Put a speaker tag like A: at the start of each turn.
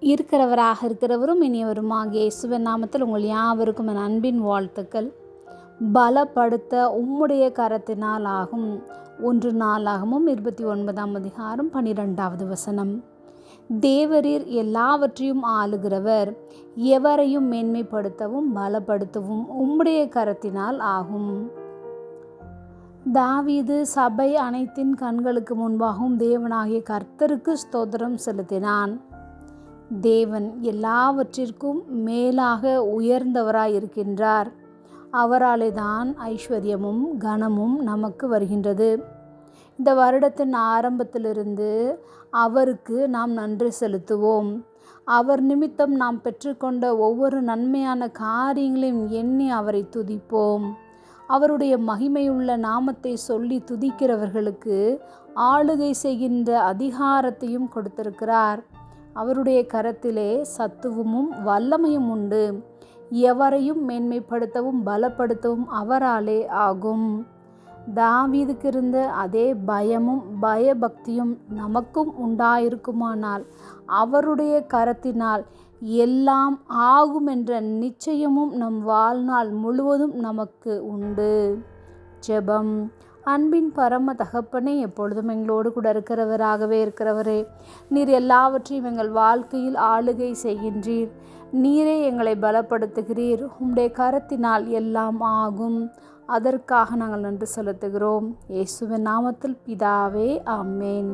A: இருக்கிறவராக இருக்கிறவரும் இனியவருமாகிய இயேசுவின் நாமத்தில் உங்கள் யாவருக்கும் என் அன்பின் வாழ்த்துக்கள். பலப்படுத்த உம்முடைய கரத்தினால் ஆகும். ஒன்று நாளாகவும் இருபத்தி ஒன்பதாம் அதிகாரம் பனிரெண்டாவது வசனம். தேவரீர் எல்லாவற்றையும் ஆளுகிறவர் எவரையும் மேன்மைப்படுத்தவும் பலப்படுத்தவும் உம்முடைய கரத்தினால் ஆகும். தாவீது சபை அனைத்தின் கண்களுக்கு முன்பாகவும் தேவனாகிய கர்த்தருக்கு ஸ்தோத்திரம் செலுத்தினான். தேவன் எல்லாவற்றிற்கும் மேலாக உயர்ந்தவராய் இருக்கின்றார். அவராலே தான் ஐஸ்வர்யமும் கனமும் நமக்கு வருகின்றது. இந்த வருடத்தின் ஆரம்பத்திலிருந்து அவருக்கு நாம் நன்றி செலுத்துவோம். அவர் நிமித்தம் நாம் பெற்றுக்கொண்ட ஒவ்வொரு நன்மையான காரியங்களையும் எண்ணி அவரை துதிப்போம். அவருடைய மகிமையுள்ள நாமத்தை சொல்லி துதிக்கிறவர்களுக்கு ஆளுகை செய்கின்ற அதிகாரத்தையும் கொடுத்திருக்கிறார். அவருடைய கரத்திலே சத்துவமும் வல்லமையும் உண்டு. எவரையும் மேன்மைப்படுத்தவும் பலப்படுத்தவும் அவராலே ஆகும். தாவீதுக்கு இருந்த அதே பயமும் பயபக்தியும் நமக்கும் உண்டாயிருக்குமானால் அவருடைய கரத்தினால் எல்லாம் ஆகும் என்ற நிச்சயமும் நம் வாழ்நாள் முழுவதும் நமக்கு உண்டு. ஜெபம். அன்பின் பரம தகப்பனே எப்பொழுதும் எங்களோடு கூட இருக்கிறவராகவே இருக்கிறவரே நீர் எல்லாவற்றையும் எங்கள் வாழ்க்கையில் ஆளுகை செய்கின்றீர். நீரே எங்களை பலப்படுத்துகிறீர். உம்முடைய கரத்தினால் எல்லாம் ஆகும். அதற்காக நாங்கள் நன்றி செலுத்துகிறோம். இயேசுவின் நாமத்தில் பிதாவே அம்மேன்